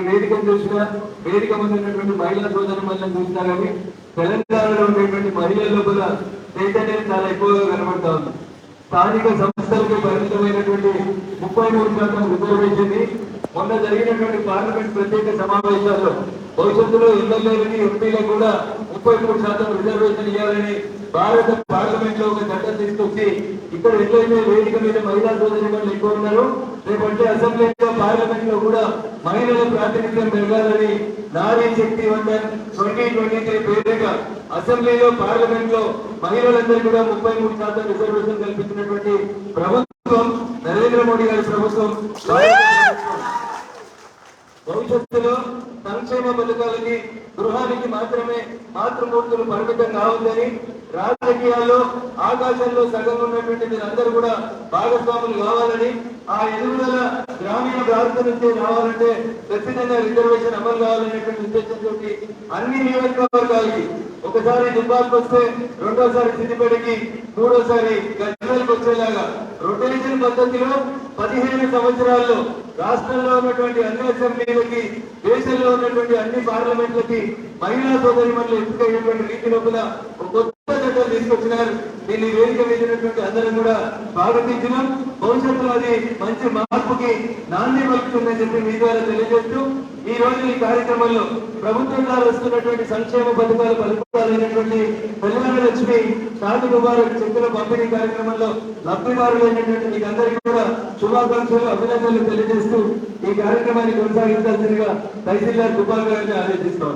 వేదికను చూసినా వేదిక ముందు ఉన్నటువంటి మహిళా సోదరు మహిళను చూసినా కానీ తెలంగాణలో ఉండేటువంటి మహిళల లోపల చైతన్యం చాలా ఎక్కువగా కనబడతా ఉంది. స్థానిక సంస్థలకు పరిమితమైనటువంటి ముప్పై మూడు శాతం రిజర్వేషన్ మొన్న జరిగినటువంటి పార్లమెంట్ ప్రత్యేక సమావేశాల్లో భవిష్యత్తులో ఎమ్మెల్యేలని ఎంపీలకు కూడా ముప్పై మూడు శాతం రిజర్వేషన్ ఇవ్వాలని భారత పార్లమెంట్లో ఒక ఇక్కడ ఎట్లయితే వేదిక మీద మహిళా సోదరి ఎక్కువ ఉన్నారు రేపంటే అసెంబ్లీలో పార్లమెంట్లో కూడా మహిళల ప్రాతినిధ్యం పెరగాలని Nari Shakti Vandan twenty twenty three పేరుగా అసెంబ్లీలో పార్లమెంట్లో మహిళలందరూ కూడా ముప్పై మూడు శాతం రిజర్వేషన్ కల్పించినటువంటి ప్రభుత్వం నరేంద్ర మోడీ గారి ప్రభుత్వం. భవిష్యత్తులో సంక్షేమ పథకాలకి గృహానికి మాత్రమే మాతృమూర్తులు పరిమితం కావద్దని రాజకీయాల్లో ఆకాశంలో సగం ఉన్నటువంటి మీరందరూ కూడా భాగస్వాములు కావాలని ఆ ఎదుగుదల గ్రామీణ ప్రాంతం నుంచి రావాలంటే ఖచ్చితంగా రిజర్వేషన్ అమలు కావాలనేటువంటి ఉద్దేశంతో అన్ని నియోజకవర్గాలకి ఒకసారి దుబ్బాకి వస్తే రెండోసారి సిద్దిపేటకి మూడోసారి గజ్వేల్కి వచ్చేలాగా రొటేషన్ పద్ధతిలో పదిహేను సంవత్సరాల్లో రాష్ట్రంలో ఉన్నటువంటి అన్ని అసెంబ్లీలకి దేశంలో ఉన్నటువంటి అన్ని పార్లమెంట్లకి మహిళా సోదరి మండలి ఎంపికైనటువంటి రీతి లోపల ఒక కొత్త తీసుకొచ్చినారు. దీన్ని వేదిక వేసినటువంటి అందరం కూడా స్వాగతించినాం. భవిష్యత్తులో అది మంచి మార్పుకి నాంది పలుకుతుందని చెప్పి మీ ద్వారా తెలియజేస్తూ ఈ రోజు ఈ కార్యక్రమంలో ప్రభుత్వం ద్వారా వస్తున్నటువంటి సంక్షేమ పథకాలు పలుకుతాలైనటువంటి కళ్యాణ లక్ష్మి షాది ముబారక్ చెక్కుల పంపిణీ కార్యక్రమంలో లబ్ధిదారులైనటువంటి మీకు అందరికీ కూడా శుభాకాంక్షలు అభినందనలు తెలియజేస్తూ ఈ కార్యక్రమాన్ని కొనసాగించాల్సిందిగా తహసీల్దార్ కుమార్ గారిని ఆదేశిస్తా